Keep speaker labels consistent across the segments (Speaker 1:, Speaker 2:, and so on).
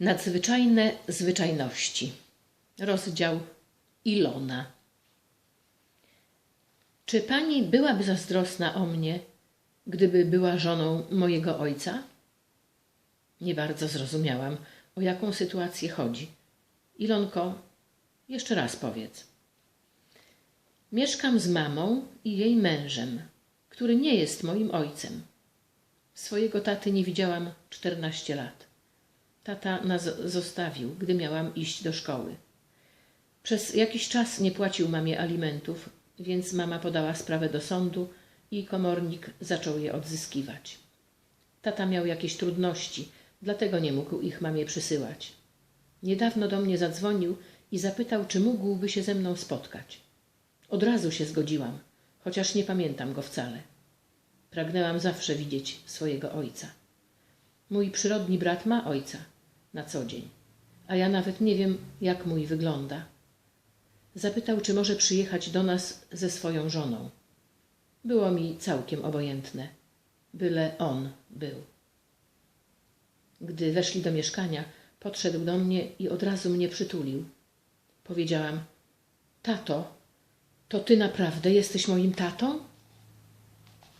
Speaker 1: Nadzwyczajne zwyczajności. Rozdział Ilona. Czy pani byłaby zazdrosna o mnie, gdyby była żoną mojego ojca? Nie bardzo zrozumiałam, o jaką sytuację chodzi. Ilonko, jeszcze raz powiedz. Mieszkam z mamą i jej mężem, który nie jest moim ojcem. Swojego taty nie widziałam 14 lat. Tata nas zostawił, gdy miałam iść do szkoły. Przez jakiś czas nie płacił mamie alimentów, więc mama podała sprawę do sądu i komornik zaczął je odzyskiwać. Tata miał jakieś trudności, dlatego nie mógł ich mamie przysyłać. Niedawno do mnie zadzwonił i zapytał, czy mógłby się ze mną spotkać. Od razu się zgodziłam, chociaż nie pamiętam go wcale. Pragnęłam zawsze widzieć swojego ojca. Mój przyrodni brat ma ojca na co dzień, a ja nawet nie wiem, jak mój wygląda. Zapytał, czy może przyjechać do nas ze swoją żoną. Było mi całkiem obojętne, byle on był. Gdy weszli do mieszkania, podszedł do mnie i od razu mnie przytulił. Powiedziałam: Tato, to ty naprawdę jesteś moim tatą?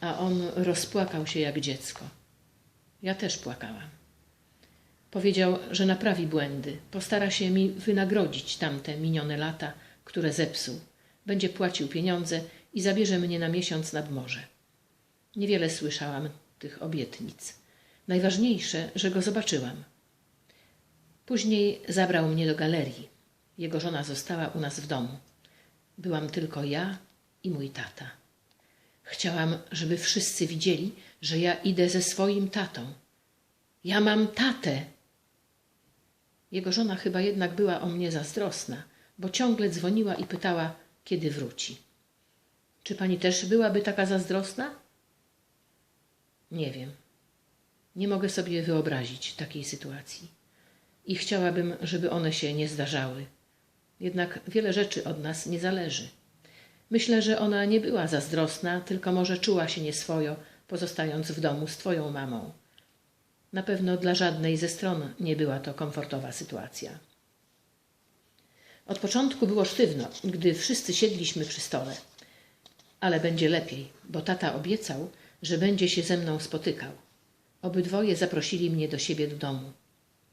Speaker 1: A on rozpłakał się jak dziecko. Ja też płakałam. Powiedział, że naprawi błędy, postara się mi wynagrodzić tamte minione lata, które zepsuł. Będzie płacił pieniądze i zabierze mnie na miesiąc nad morze. Niewiele słyszałam tych obietnic. Najważniejsze, że go zobaczyłam. Później zabrał mnie do galerii. Jego żona została u nas w domu. Byłam tylko ja i mój tata. Chciałam, żeby wszyscy widzieli, że ja idę ze swoim tatą. Ja mam tatę. Jego żona chyba jednak była o mnie zazdrosna, bo ciągle dzwoniła i pytała, kiedy wróci. Czy pani też byłaby taka zazdrosna? Nie wiem. Nie mogę sobie wyobrazić takiej sytuacji. I chciałabym, żeby one się nie zdarzały. Jednak wiele rzeczy od nas nie zależy. Myślę, że ona nie była zazdrosna, tylko może czuła się nieswojo, pozostając w domu z twoją mamą. Na pewno dla żadnej ze stron nie była to komfortowa sytuacja. Od początku było sztywno, gdy wszyscy siedliśmy przy stole. Ale będzie lepiej, bo tata obiecał, że będzie się ze mną spotykał. Obydwoje zaprosili mnie do siebie do domu.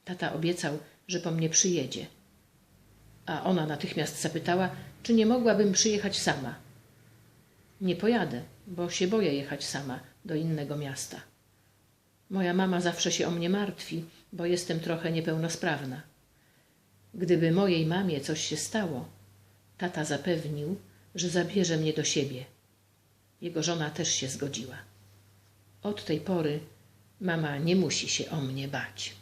Speaker 1: Tata obiecał, że po mnie przyjedzie. A ona natychmiast zapytała, czy nie mogłabym przyjechać sama. Nie pojadę, bo się boję jechać sama do innego miasta. Moja mama zawsze się o mnie martwi, bo jestem trochę niepełnosprawna. Gdyby mojej mamie coś się stało, tata zapewnił, że zabierze mnie do siebie. Jego żona też się zgodziła. Od tej pory mama nie musi się o mnie bać.